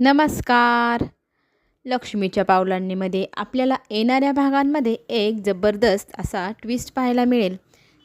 नमस्कार. लक्ष्मीच्या पावलांनीमध्ये आपल्याला येणाऱ्या भागांमध्ये एक जबरदस्त असा ट्विस्ट पाहायला मिळेल.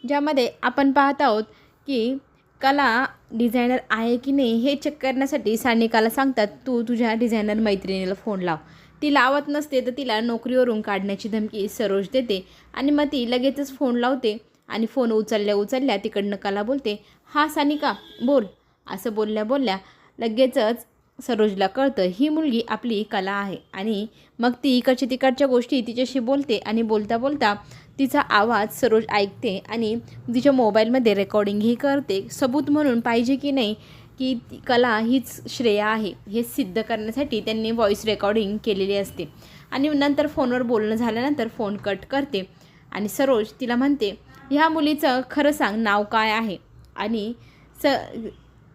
ज्यामध्ये आपण पाहत आहोत की कला डिझायनर आहे की नाही हे चेक करण्यासाठी सानिकाला सांगतात तू तुझ्या डिझायनर मैत्रिणीला फोन लाव. ती लावत नसते तर तिला नोकरीवरून काढण्याची धमकी सरोज देते आणि मग ती लगेचच फोन लावते आणि फोन उचलल्या उचलल्या तिकडनं कला बोलते हा सानिका बोल. असं बोलल्या बोलल्या लगेचच सरोजला कळतं ही मुलगी आपली कला आहे. आणि मग ती इकडच्या तिकडच्या गोष्टी तिच्याशी बोलते आणि बोलता बोलता तिचा आवाज सरोज ऐकते आणि तिच्या मोबाईलमध्ये रेकॉर्डिंगही करते. सबूत म्हणून पाहिजे की नाही की ती कला हीच श्रेय आहे. हे सिद्ध करण्यासाठी त्यांनी व्हॉईस रेकॉर्डिंग केलेली असते. आणि नंतर फोनवर बोलणं झाल्यानंतर फोन कट करते. आणि सरोज तिला म्हणते ह्या मुलीचं खरं सांग नाव काय आहे? आणि स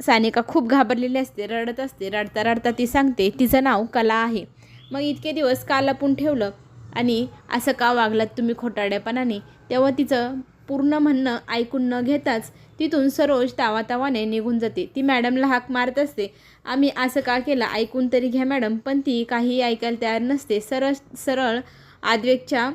सानिका खूप घाबरलेली असते रडत असते रडता रडता ती सांगते तिचं नाव कला आहे. मग इतके दिवस का लपून ठेवलं आणि असं का वागलात तुम्ही खोटाड्यापणाने तेव्हा तिचं पूर्ण म्हणणं ऐकून न घेताच तिथून सरोज तावातावाने निघून जाते. ती मॅडमला हाक मारत असते आम्ही असं का केलं? ऐकून तरी घ्या मॅडम. पण ती काही ऐकायला तयार नसते. सरळ सरळ आद्वेकच्या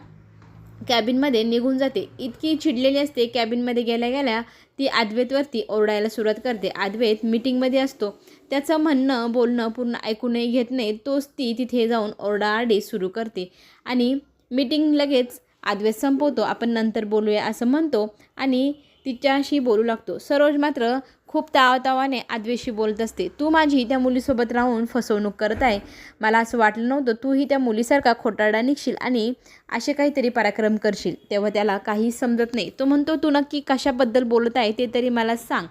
कॅबिनमध्ये निघून जाते. इतकी चिडलेली असते कॅबिनमध्ये गेल्या गेल्या ती आद्वेतवरती ओरडायला सुरुवात करते. आद्वेत मीटिंगमध्ये असतो. त्याचं म्हणणं बोलणं पूर्ण ऐकूनही घेत नाही तोच ती तिथे जाऊन ओरडाआरडी सुरू करते. आणि मीटिंग लगेच आद्वेत संपवतो. आपण नंतर बोलूया असं म्हणतो आणि तिच्याशी बोलू लागतो. सरोज मात्र खूप तावातावाने आद्वेशी बोलत असते. तू माझी त्या मुलीसोबत राहून फसवणूक करत आहे. मला असं वाटलं नव्हतं तूही त्या मुलीसारखा खोटारडा निघशील आणि असे काहीतरी पराक्रम करशील. तेव्हा त्याला काही समजत नाही. तो म्हणतो तू नक्की कशाबद्दल बोलत आहे ते तरी मला सांग.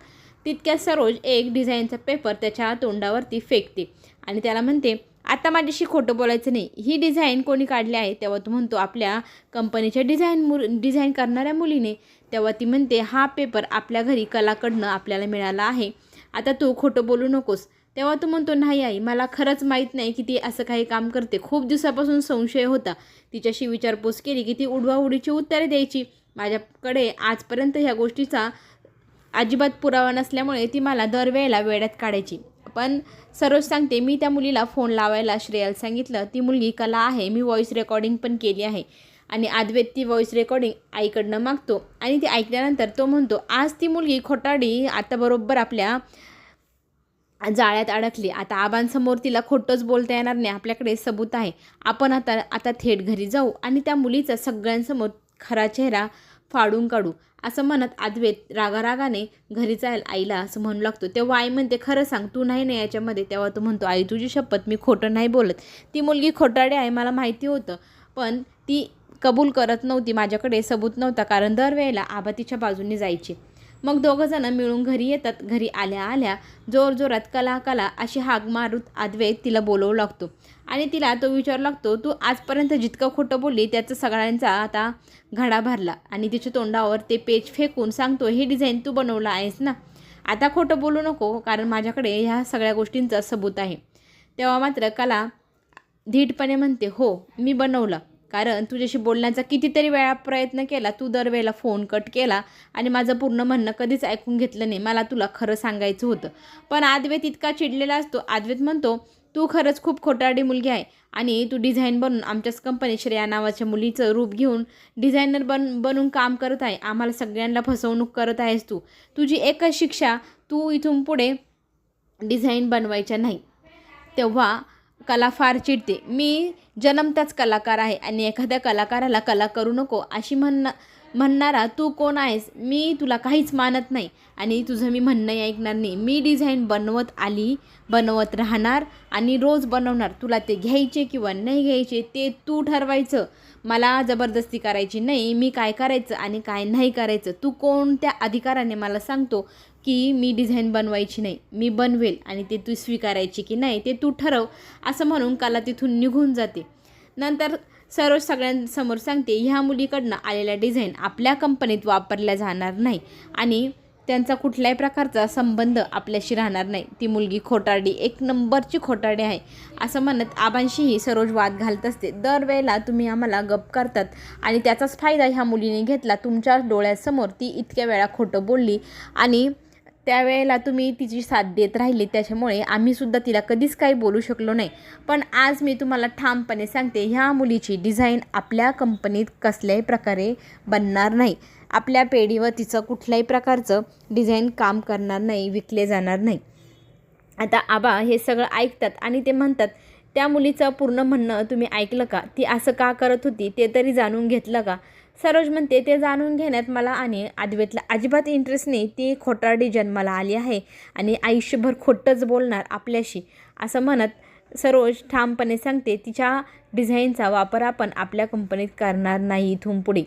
तितक्या सरोज एक डिझाईनचा पेपर त्याच्या तोंडावरती फेकते आणि त्याला म्हणते आता माझ्याशी खोटं बोलायचं नाही. ही डिझाईन कोणी काढली आहे तेव्हा तो म्हणतो आपल्या कंपनीच्या डिझाईन मु डिझाईन करणाऱ्या मुलीने. तेव्हा ती म्हणते हा पेपर आपल्या घरी कलाकडनं आपल्याला मिळाला आहे. आता तू खोटं बोलू नकोस. तेव्हा तो म्हणतो नाही आई मला खरंच माहीत नाही की ती असं काही काम करते. खूप दिवसापासून संशय होता. तिच्याशी विचारपूस केली की ती उडवाउडीची उत्तरे द्यायची. माझ्याकडे आजपर्यंत ह्या गोष्टीचा अजिबात पुरावा नसल्यामुळे ती मला दरवेळेला वेड्यात काढायची. पण सरोज सांगते मी त्या मुलीला फोन लावायला श्रेयाला सांगितलं ती मुलगी कला आहे मी व्हॉईस रेकॉर्डिंग पण केली आहे. आणि आदवेत ती व्हॉईस रेकॉर्डिंग आईकडनं मागतो आणि ती ऐकल्यानंतर तो म्हणतो आज ती मुलगी खोटाडी आता बरोबर आपल्या जाळ्यात अडकली. आता आबांसमोर तिला खोटंच बोलता येणार नाही. आपल्याकडे सबूत आहे. आपण आता आता थेट घरी जाऊ. आणि त्या मुलीचा सगळ्यांसमोर खरा चेहरा फाडून काढू. असं म्हणत आद्वेत रागारागाने घरी जायला आईला असं म्हणू लागतो. तेव्हा आई म्हणते खरं सांग तू नाही ना याच्यामध्ये? तेव्हा तो म्हणतो आई तुझी शपथ मी खोटं नाही बोलत. ती मुलगी खोटाडे आहे मला माहिती होतं. पण ती कबूल करत नव्हती माझ्याकडे सबूत नव्हता. कारण दरवेळेला आबा तिच्या बाजूने जायचे. मग दोघंजणं मिळून घरी येतात. घरी आल्या आल्या जोरजोरात कला कला अशी हाक मारूत आद्वैत तिला बोलवू लागतो. आणि तिला तो विचारू लागतो तू आजपर्यंत जितकं खोटं बोलली त्याचं सगळ्यांचा आता घडा भरला. आणि तिच्या तोंडावर ते पेज फेकून सांगतो हे डिझाईन तू बनवलं आहेस ना? आता खोटं बोलू नको कारण माझ्याकडे ह्या सगळ्या गोष्टींचा सबूत आहे. तेव्हा मात्र कला धीटपणे म्हणते हो मी बनवलं. कारण तुझ्याशी बोलण्याचा कितीतरी वेळा प्रयत्न केला तू दरवेळेला फोन कट केला आणि माझं पूर्ण म्हणणं कधीच ऐकून घेतलं नाही. मला तुला खरं सांगायचं होतं. पण आदवेत इतका चिडलेला असतो. आद्वेत म्हणतो तू खरंच खूप खोटारडी मुलगी आहे आणि तू डिझाईन बनून आमच्याच कंपनी श्रेया नावाच्या मुलीचं रूप घेऊन डिझायनर बन बनून काम करत आहे. आम्हाला सगळ्यांना फसवणूक करत आहेस तू. तुझी एकच शिक्षा तू इथून पुढे डिझाईन बनवायच्या नाही. तेव्हा कला फार चिडते. मी जन्मताच कलाकार आहे आणि एखाद्या कलाकाराला कला करू नको अशी म्हण म्हणणारा तू कोण आहेस? मी तुला काहीच मानत नाही आणि तुझं मी म्हणणंही ऐकणार नाही. मी डिझाईन बनवत आली बनवत राहणार आणि रोज बनवणार. तुला ते घ्यायचे किंवा नाही घ्यायचे ते तू ठरवायचं. मला जबरदस्ती करायची नाही. मी काय करायचं आणि काय नाही करायचं. तू कोणत्या अधिकाराने मला सांगतो? की मी डिझाईन बनवायची नाही मी बनवेल आणि ते तू स्वीकारायची की नाही ते तू ठरव असं म्हणून कला तिथून निघून जाते. नंतर सरोज सगळ्यांसमोर सांगते ह्या मुलीकडनं आलेल्या डिझाईन आपल्या कंपनीत वापरल्या जाणार नाही आणि त्यांचा कुठल्याही प्रकारचा संबंध आपल्याशी राहणार नाही. ती मुलगी खोटारडी एक नंबरची खोटारडी आहे असं म्हणत आबांशीही सरोज वाद घालत असते. दरवेळेला तुम्ही आम्हाला गप करतात आणि त्याचाच फायदा ह्या मुलीने घेतला. तुमच्या डोळ्यासमोर ती इतक्या वेळा खोटं बोलली आणि त्यावेळेला तुम्ही तिची साथ देत राहिली त्याच्यामुळे आम्हीसुद्धा तिला कधीच काही बोलू शकलो नाही. पण आज मी तुम्हाला ठामपणे सांगते ह्या मुलीची डिझाईन आपल्या कंपनीत कसल्याही प्रकारे बनणार नाही. आपल्या पेढीवर तिचं कुठल्याही प्रकारचं डिझाईन काम करणार नाही विकले जाणार नाही. आता आबा हे सगळं ऐकतात आणि ते म्हणतात त्या मुलीचं पूर्ण म्हणणं तुम्ही ऐकलं का? ती असं का करत होती? ते तरी जाणून घेतलं का? सरोज म्हणते ते जाणून घेण्यात मला आणि आदवेतला अजिबात इंटरेस्ट नाही. ती खोटारडी जन्माला आली आहे आणि आयुष्यभर खोटंच बोलणार आपल्याशी. असं म्हणत सरोज ठामपणे सांगते तिच्या डिझाईनचा वापर आपण आपल्या कंपनीत करणार नाही इथून पुढे.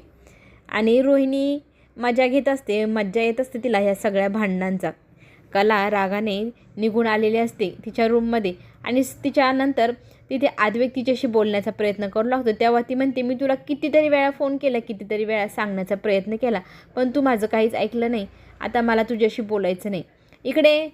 आणि रोहिणी मजा घेत असते मज्जा येत असते तिला ह्या सगळ्या भांडणांचा. कला रागाने निघून आलेली असते तिच्या रूममध्ये आणि तिच्यानंतर तिथे आदवेक तिच्याशी बोलण्याचा प्रयत्न करू लागतो. तेव्हा ती म्हणते मी तुला कितीतरी वेळा फोन केला कितीतरी वेळा सांगण्याचा प्रयत्न केला पण तू माझं काहीच ऐकलं नाही. आता मला तुझ्याशी बोलायचं नाही. इकडे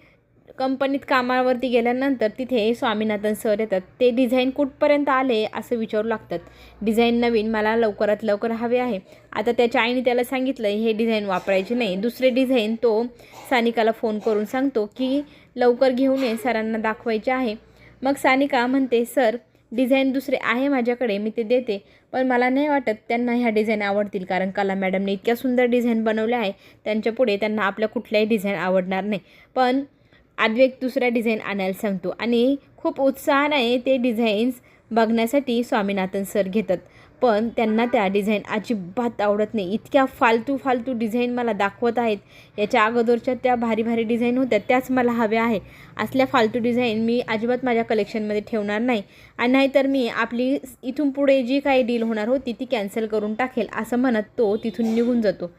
कंपनीत कामावरती गेल्यानंतर तिथे स्वामीनाथन सर येतात. ते डिझाईन कुठपर्यंत आले? असं विचारू लागतात. डिझाईन नवीन मला लवकरात लवकर हवे आहे. आता त्याच्या आईने त्याला सांगितलं हे डिझाईन वापरायचे नाही. दुसरे डिझाईन तो सानिकाला फोन करून सांगतो की लवकर घेऊन ये सरांना दाखवायचे आहे. मग सानिका म्हणते सर डिझाईन दुसरे आहे माझ्याकडे मी ते देते. पण मला नाही वाटत त्यांना ह्या डिझाईन आवडतील कारण कला मॅडमने इतक्या सुंदर डिझाईन बनवल्या आहे त्यांच्यापुढे त्यांना आपल्या कुठल्याही डिझाईन आवडणार नाही. पण आद्वेक दुसऱ्या डिझाईन आणायला सांगतो आणि खूप उत्साहाने ते डिझाईन्स बघण्यासाठी स्वामीनाथन सर घेतात. पण त्यांना त्या डिझाईन अजिबात आवडत नाही. इतक्या फालतू फालतू डिझाईन मला दाखवत आहेत. याच्या अगोदरच्या त्या भारी भारी डिझाईन होत्या त्याच मला हव्या आहे. असल्या फालतू डिझाईन मी अजिबात माझ्या कलेक्शनमध्ये ठेवणार नाही. आणि नाहीतर मी आपली इथून पुढे जी काही डील होणार होती ती कॅन्सल करून टाकेल असं म्हणत तो तिथून निघून जातो.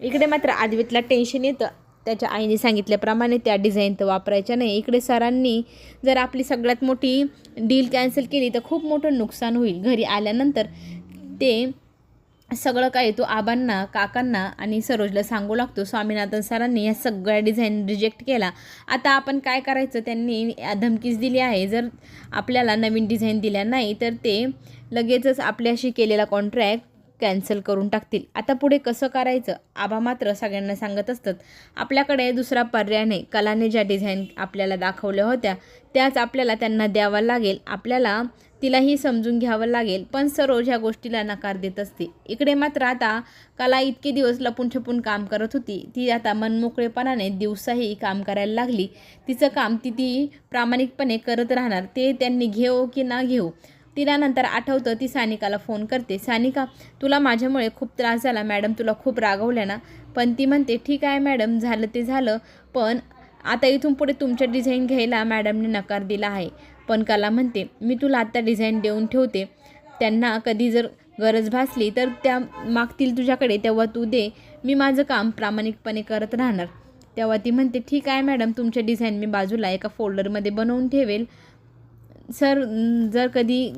इकडे मात्र आद्वितला टेन्शन येतं. त्याच्या आईने सांगितल्याप्रमाणे त्या डिझाईन तर वापरायच्या नाही. इकडे सरांनी जर आपली सगळ्यात मोठी डील कॅन्सल केली तर खूप मोठं नुकसान होईल. घरी आल्यानंतर ते सगळं काही तो आबांना काकांना आणि सरोजला सांगू लागतो. स्वामीनाथन सरांनी ह्या सगळ्या डिझाईन रिजेक्ट केला. आता आपण काय करायचं? त्यांनी धमकीच दिली आहे. जर आपल्याला नवीन डिझाईन दिल्या नाही तर ते लगेचच आपल्याशी केलेला कॉन्ट्रॅक्ट कॅन्सल करून टाकतील. आता पुढे कसं करायचं? आबा मात्र सगळ्यांना सांगत असतात आपल्याकडे दुसरा पर्याय नाही. कलाने ज्या डिझाईन आपल्याला दाखवल्या होत्या त्याच आपल्याला त्यांना द्यावा लागेल. आपल्याला तिलाही समजून घ्यावं लागेल. पण सरोज ह्या गोष्टीला नकार देत असते. इकडे मात्र आता कला इतके दिवस लपून छपून काम करत होती. ती आता मनमोकळेपणाने दिवसाही काम करायला लागली. तिचं काम ती ती प्रामाणिकपणे करत राहणार. ते त्यांनी घेऊ की ना घेऊ तिला नंतर आठवतं ती सानिकाला फोन करते. सानिका तुला माझ्यामुळे खूप त्रास झाला. मॅडम तुला खूप रागवल्या ना? पण ती म्हणते ठीक आहे मॅडम झालं ते झालं. पण आता इथून पुढे तुमच्या डिझाईन घ्यायला मॅडमने नकार दिला आहे. पण कला म्हणते मी तुला आत्ता डिझाईन देऊन ठेवते. त्यांना कधी जर गरज भासली तर त्या मागतील तुझ्याकडे तेव्हा तू दे. मी माझं काम प्रामाणिकपणे करत राहणार. तेव्हा ती म्हणते ठीक आहे मॅडम तुमच्या डिझाईन मी बाजूला एका फोल्डरमध्ये बनवून ठेवेल. सर जर कधी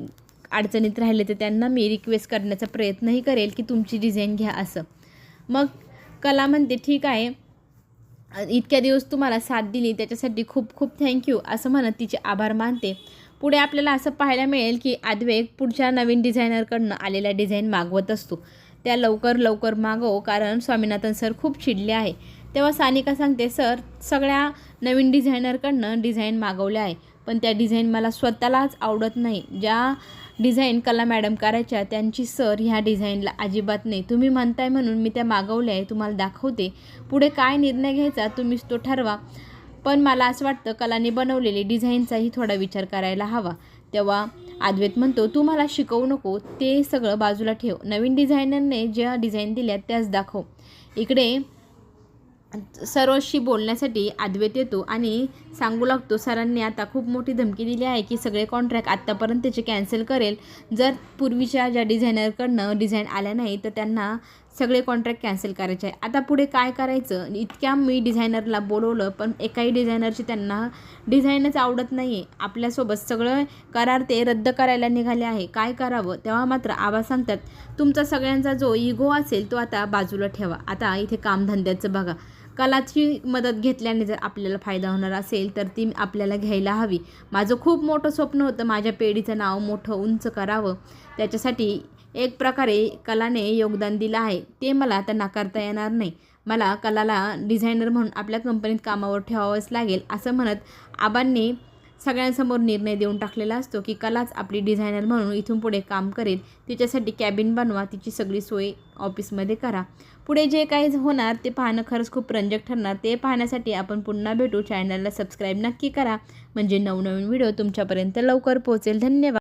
अडचणीत राहिले तर त्यांना मी रिक्वेस्ट करण्याचा प्रयत्नही करेल की तुमची डिझाईन घ्या असं. मग कला म्हणते ठीक आहे. इतक्या दिवस तुम्हाला साथ दिली त्याच्यासाठी खूप खूप थँक्यू असं म्हणत तिचे आभार मानते. पुढे आपल्याला असं पाहायला मिळेल की आद्वेक पुढच्या नवीन डिझायनरकडनं आलेल्या डिझाईन मागवत असतो. त्या लवकर लवकर मागव कारण स्वामीनाथन सर खूप चिडले आहे. तेव्हा सानिका सांगते सर सगळ्या नवीन डिझायनरकडनं डिझाईन मागवल्या आहे पण त्या डिझाईन मला स्वतःलाच आवडत नाही. ज्या डिझाईन कला मॅडम करायच्या त्यांची सर ह्या डिझाईनला अजिबात नाही. तुम्ही म्हणताय म्हणून मी त्या मागवल्या आहे तुम्हाला दाखवते. पुढे काय निर्णय घ्यायचा तुम्हीच तो ठरवा. पण मला असं वाटतं कलाने बनवलेले डिझाईनचाही थोडा विचार करायला हवा. तेव्हा अद्वैत म्हणतो तू मला शिकवू नको ते सगळं बाजूला ठेव. नवीन डिझायनरने ज्या डिझाईन दिल्या त्याच दाखव. इकडे सरोजशी बोलण्यासाठी अद्वैत येतो आणि सांगू लागतो सरांनी आता खूप मोठी धमकी दिली आहे की सगळे कॉन्ट्रॅक्ट आत्तापर्यंतचे कॅन्सल करेल. जर पूर्वीच्या ज्या डिझायनरकडनं डिझाईन आल्या नाही तर त्यांना सगळे कॉन्ट्रॅक्ट कॅन्सल करायचे आहे आता पुढे काय करायचं? इतक्या मी डिझायनरला बोलवलं पण एकाही डिझायनरची त्यांना डिझाईनच आवडत नाही आहे आपल्यासोबत सगळं करार ते रद्द करायला निघाले आहे. काय करावं? तेव्हा मात्र आबा सांगतात तुमचा सगळ्यांचा जो इगो असेल तो आता बाजूला ठेवा. आता इथे कामधंद्याचं बघा. कलाची मदत घेतल्याने जर आपल्याला फायदा होणार असेल तर ती आपल्याला घ्यायला हवी. माझं खूप मोठं स्वप्न होतं. माझ्या पेढीचं नाव मोठं उंच करावं. त्याच्यासाठी एक प्रकारे कलाने योगदान दिलं आहे. ते मला आता नाकारता येणार नाही. मला कलाला डिझायनर म्हणून आपल्या कंपनीत कामावर ठेवावंच लागेल असं म्हणत आबांनी सगळ्यांसमोर निर्णय देऊन टाकलेला असतो की कलाच आपली डिझायनर म्हणून इथून पुढे काम करेल. तिच्यासाठी कॅबिन बनवा तिची सगळी सोय ऑफिसमध्ये करा. पुढे जे काही होणार ते पाहणं खरंच खूप रंजक ठरणार. ते पाहण्यासाठी आपण पुन्हा भेटू. चॅनलला सबस्क्राईब नक्की करा. म्हणजे नवनवीन व्हिडिओ तुमच्यापर्यंत लवकर पोहोचेल. धन्यवाद.